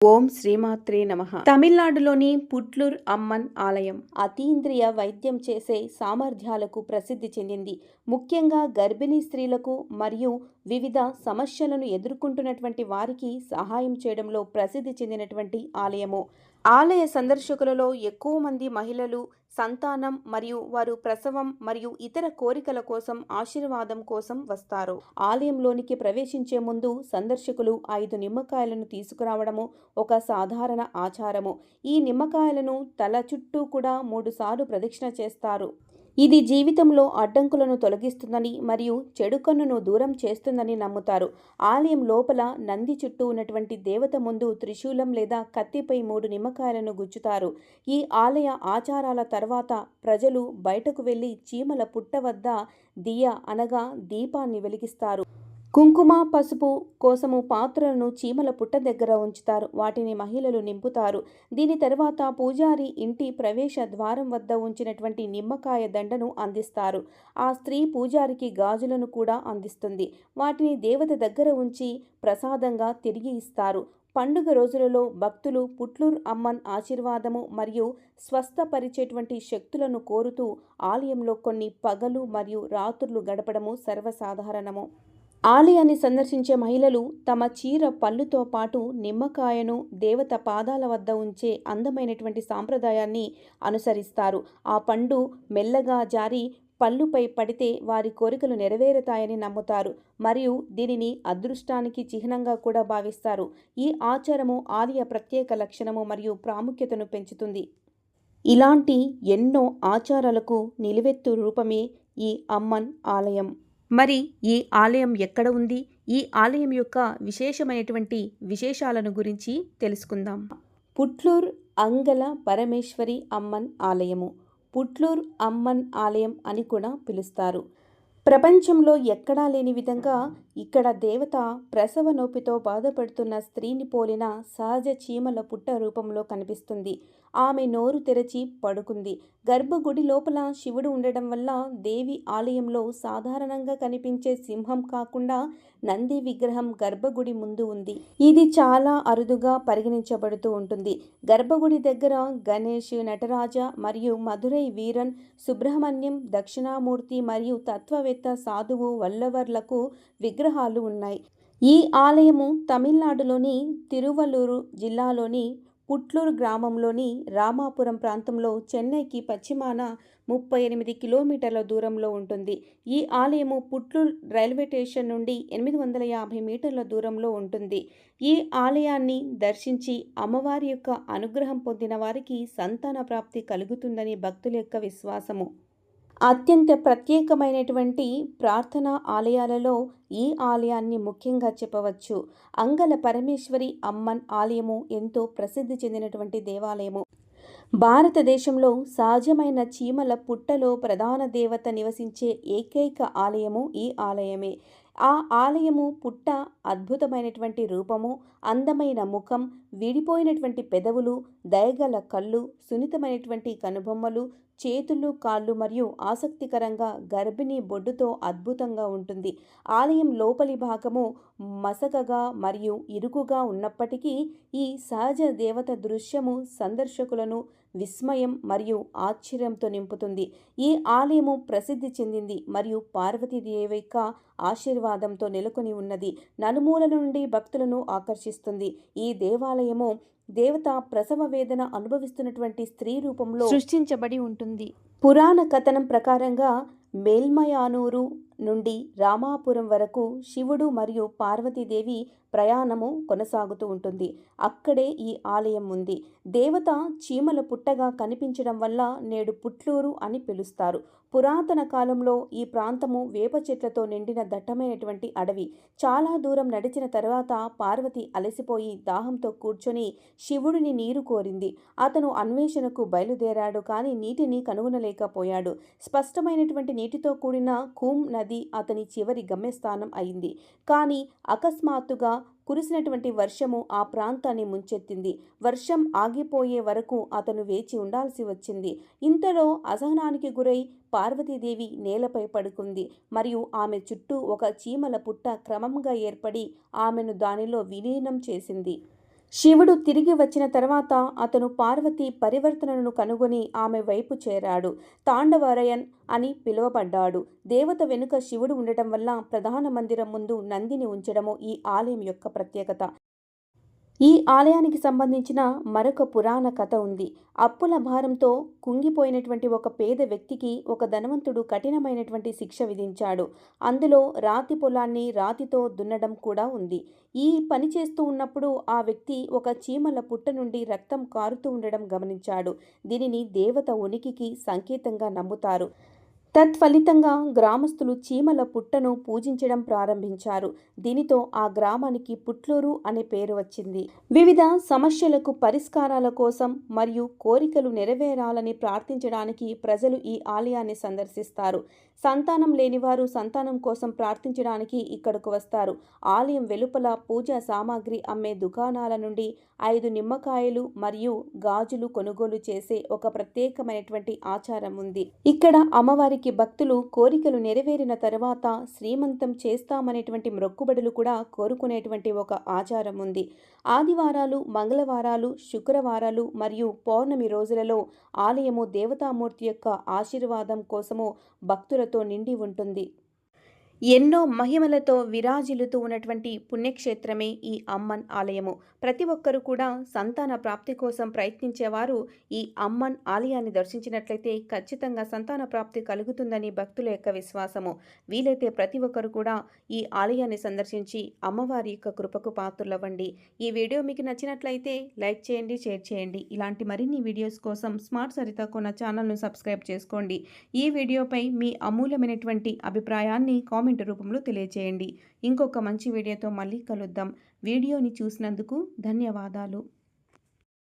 ఓం శ్రీమాత్రే నమ. తమిళనాడులోని పుట్లూర్ అమ్మన్ ఆలయం అతీంద్రియ వైద్యం చేసే సామర్థ్యాలకు ప్రసిద్ధి చెందింది. ముఖ్యంగా గర్భిణీ స్త్రీలకు మరియు వివిధ సమస్యలను ఎదుర్కొంటున్నటువంటి వారికి సహాయం చేయడంలో ప్రసిద్ధి చెందినటువంటి ఆలయము. ఆలయ సందర్శకులలో ఎక్కువ మంది మహిళలు సంతానం మరియు వారు ప్రసవం మరియు ఇతర కోరికల కోసం ఆశీర్వాదం కోసం వస్తారు. ఆలయంలోనికి ప్రవేశించే ముందు సందర్శకులు ఐదు నిమ్మకాయలను తీసుకురావడము ఒక సాధారణ ఆచారము. ఈ నిమ్మకాయలను తల చుట్టూ కూడా మూడుసార్లు ప్రదక్షిణ చేస్తారు. ఇది జీవితంలో అడ్డంకులను తొలగిస్తుందని మరియు చెడు కన్నును దూరం చేస్తుందని నమ్ముతారు. ఆలయం లోపల నంది చుట్టూ ఉన్నటువంటి దేవత ముందు త్రిశూలం లేదా కత్తిపై మూడు నిమ్మకాయలను గుచ్చుతారు. ఈ ఆలయ ఆచారాల తర్వాత ప్రజలు బయటకు వెళ్ళి చీమల పుట్ట వద్ద దియ అనగా దీపాన్ని వెలిగిస్తారు. కుంకుమ పసుపు కోసము పాత్రలను చీమల పుట్ట దగ్గర ఉంచుతారు. వాటిని మహిళలు నింపుతారు. దీని తర్వాత పూజారి ఇంటి ప్రవేశ ద్వారం వద్ద ఉంచినటువంటి నిమ్మకాయ దండను అందిస్తారు. ఆ స్త్రీ పూజారికి గాజులను కూడా అందిస్తుంది. వాటిని దేవత దగ్గర ఉంచి ప్రసాదంగా తిరిగి ఇస్తారు. పండుగ రోజులలో భక్తులు పుట్లూర్ అమ్మన్ ఆశీర్వాదము మరియు స్వస్థపరిచేటువంటి శక్తులను కోరుతూ ఆలయంలో కొన్ని పగలు మరియు రాత్రులు గడపడము సర్వసాధారణము. ఆలయాన్ని సందర్శించే మహిళలు తమ చీర పళ్ళుతో పాటు నిమ్మకాయను దేవత పాదాల వద్ద ఉంచే అందమైనటువంటి సాంప్రదాయాన్ని అనుసరిస్తారు. ఆ పండు మెల్లగా జారి పళ్ళుపై పడితే వారి కోరికలు నెరవేరుతాయని నమ్ముతారు. మరియు దీనిని అదృష్టానికి చిహ్నంగా కూడా భావిస్తారు. ఈ ఆచారము ఆలయ ప్రత్యేక లక్షణము మరియు ప్రాముఖ్యతను పెంచుతుంది. ఇలాంటి ఎన్నో ఆచారాలకు నిలువెత్తు రూపమే ఈ అమ్మన్ ఆలయం. మరి ఈ ఆలయం ఎక్కడ ఉంది? ఈ ఆలయం యొక్క విశేషమైనటువంటి విశేషాలను గురించి తెలుసుకుందాం. పుట్లూర్ అంగల పరమేశ్వరి అమ్మన్ ఆలయము. పుట్లూర్ అమ్మన్ ఆలయం అని కూడా పిలుస్తారు. ప్రపంచంలో ఎక్కడా లేని విధంగా ఇక్కడ దేవత ప్రసవ నొప్పితో బాధపడుతున్న స్త్రీని పోలిన సహజ చీమల పుట్ట రూపంలో కనిపిస్తుంది. ఆమె నోరు తెరచి పడుకుంది. గర్భగుడి లోపల శివుడు ఉండడం వల్ల దేవి ఆలయంలో సాధారణంగా కనిపించే సింహం కాకుండా నంది విగ్రహం గర్భగుడి ముందు ఉంది. ఇది చాలా అరుదుగా పరిగణించబడుతూ ఉంటుంది. గర్భగుడి దగ్గర గణేష్ నటరాజ మరియు మధురై వీరన్ సుబ్రహ్మణ్యం దక్షిణామూర్తి మరియు తత్వవేత్త సాధువు వల్లవర్లకు విగ్రహాలు ఉన్నాయి. ఈ ఆలయము తమిళనాడులోని తిరువల్లూరు జిల్లాలోని పుట్లూరు గ్రామంలోని రామాపురం ప్రాంతంలో చెన్నైకి పశ్చిమాన ముప్పై ఎనిమిది కిలోమీటర్ల దూరంలో ఉంటుంది. ఈ ఆలయము పుట్లూరు రైల్వే స్టేషన్ నుండి ఎనిమిది వందల యాభై మీటర్ల దూరంలో ఉంటుంది. ఈ ఆలయాన్ని దర్శించి అమ్మవారి యొక్క అనుగ్రహం పొందిన వారికి సంతాన ప్రాప్తి కలుగుతుందని భక్తుల యొక్క విశ్వాసము. అత్యంత ప్రత్యేకమైనటువంటి ప్రార్థనా ఆలయాలలో ఈ ఆలయాన్ని ముఖ్యంగా చెప్పవచ్చు. అంగల పరమేశ్వరి అమ్మన్ ఆలయము ఎంతో ప్రసిద్ధి చెందినటువంటి దేవాలయము. భారతదేశంలో సహజమైన చీమల పుట్టలో ప్రధాన దేవత నివసించే ఏకైక ఆలయము ఈ ఆలయమే. ఆ ఆలయము పుట్ట అద్భుతమైనటువంటి రూపము అందమైన ముఖం విడిపోయినటువంటి పెదవులు దయగల కళ్ళు సున్నితమైనటువంటి కనుబొమ్మలు చేతులు కాళ్ళు మరియు ఆసక్తికరంగా గర్భిణీ బొడ్డుతో అద్భుతంగా ఉంటుంది. ఆలయం లోపలి భాగము మసకగా మరియు ఇరుకుగా ఉన్నప్పటికీ ఈ సహజ దేవత దృశ్యము సందర్శకులను విస్మయం మరియు ఆశ్చర్యంతో నింపుతుంది. ఈ ఆలయము ప్రసిద్ధి చెందింది మరియు పార్వతీదేవి యొక్క ఆశీర్వాదంతో నెలకొని ఉన్నది. నలుమూల నుండి భక్తులను ఆకర్షిస్తుంది. ఈ దేవాలయము దేవత ప్రసవ వేదన అనుభవిస్తున్నటువంటి స్త్రీ రూపంలో సృష్టించబడి ఉంటుంది. పురాణ కథనం ప్రకారంగా మేల్మయానూరు నుండి రామాపురం వరకు శివుడు మరియు పార్వతీదేవి ప్రయాణము కొనసాగుతూ ఉంటుంది. అక్కడే ఈ ఆలయం ఉంది. దేవత చీమల పుట్టగా కనిపించడం వల్ల నేడు పుట్లూరు అని పిలుస్తారు. పురాతన కాలంలో ఈ ప్రాంతము వేప చెట్లతో నిండిన దట్టమైనటువంటి అడవి. చాలా దూరం నడిచిన తర్వాత పార్వతి అలసిపోయి దాహంతో కూర్చొని శివుడిని నీరు కోరింది. అతను అన్వేషణకు బయలుదేరాడు కానీ నీటిని కనుగొనలేకపోయాడు. స్పష్టమైనటువంటి నీటితో కూడిన కూమ్ నది అతని చివరి గమ్యస్థానం అయింది. కానీ అకస్మాత్తుగా కురిసినటువంటి వర్షము ఆ ప్రాంతాన్ని ముంచెత్తింది. వర్షం ఆగిపోయే వరకు అతను వేచి ఉండాల్సి వచ్చింది. ఇంతలో అసహనానికి గురై పార్వతీదేవి నేలపై పడుకుంది. మరియు ఆమె చుట్టూ ఒక చీమల పుట్ట క్రమంగా ఏర్పడి ఆమెను దానిలో విలీనం చేసింది. శివుడు తిరిగి వచ్చిన తర్వాత అతను పార్వతి పరివర్తనను కనుగొని ఆమె వైపు చేరాడు. తాండవరయన్ అని పిలువబడ్డాడు. దేవత వెనుక శివుడు ఉండటం వల్ల ప్రధాన మందిరం ముందు నందిని ఉంచడము ఈ ఆలయం యొక్క ప్రత్యేకత. ఈ ఆలయానికి సంబంధించిన మరొక పురాణ కథ ఉంది. అప్పుల భారంతో కుంగిపోయినటువంటి ఒక పేద వ్యక్తికి ఒక ధనవంతుడు కఠినమైనటువంటి శిక్ష విధించాడు. అందులో రాతి పొలాన్ని రాతితో దున్నడం కూడా ఉంది. ఈ పని చేస్తూ ఉన్నప్పుడు ఆ వ్యక్తి ఒక చీమల పుట్ట నుండి రక్తం కారుతూ ఉండడం గమనించాడు. దీనిని దేవత ఉనికికి సంకేతంగా నమ్ముతారు. తత్ఫలితంగా గ్రామస్తులు చీమల పుట్టను పూజించడం ప్రారంభించారు. దీనితో ఆ గ్రామానికి పుట్లూరు అనే పేరు వచ్చింది. వివిధ సమస్యలకు పరిష్కారాల కోసం మరియు కోరికలు నెరవేరాలని ప్రార్థించడానికి ప్రజలు ఈ ఆలయాన్ని సందర్శిస్తారు. సంతానం లేనివారు సంతానం కోసం ప్రార్థించడానికి ఇక్కడకు వస్తారు. ఆలయం వెలుపల పూజా సామాగ్రి అమ్మే దుకాణాల నుండి ఐదు నిమ్మకాయలు మరియు గాజులు కొనుగోలు చేసే ఒక ప్రత్యేకమైనటువంటి ఆచారం ఉంది. ఇక్కడ అమ్మవారికి భక్తులు కోరికలు నెరవేరిన తర్వాత శ్రీమంతం చేస్తామనేటువంటి మొక్కుబడులు కూడా కోరుకునేటువంటి ఒక ఆచారం ఉంది. ఆదివారాలు మంగళవారాలు శుక్రవారాలు మరియు పౌర్ణమి రోజులలో ఆలయము దేవతామూర్తి యొక్క ఆశీర్వాదం కోసము భక్తులతో నిండి ఉంటుంది. ఎన్నో మహిమలతో విరాజిల్లుతూ ఉన్నటువంటి పుణ్యక్షేత్రమే ఈ అమ్మన్ ఆలయము. ప్రతి ఒక్కరూ కూడా సంతాన ప్రాప్తి కోసం ప్రయత్నించేవారు ఈ అమ్మన్ ఆలయాన్ని దర్శించినట్లయితే ఖచ్చితంగా సంతాన ప్రాప్తి కలుగుతుందని భక్తుల యొక్క విశ్వాసము. వీలైతే ప్రతి ఒక్కరు కూడా ఈ ఆలయాన్ని సందర్శించి అమ్మవారి యొక్క కృపకు పాత్రలవ్వండి. ఈ వీడియో మీకు నచ్చినట్లయితే లైక్ చేయండి షేర్ చేయండి. ఇలాంటి మరిన్ని వీడియోస్ కోసం స్మార్ట్ సరిత కొన్న ఛానల్ను సబ్స్క్రైబ్ చేసుకోండి. ఈ వీడియోపై మీ అమూల్యమైనటువంటి అభిప్రాయాన్ని కామెంట్ రూపంలో తెలియజేయండి ఇంకొక మంచి వీడియోతో మళ్ళీ కలుద్దాం. వీడియోని చూసినందుకు ధన్యవాదాలు.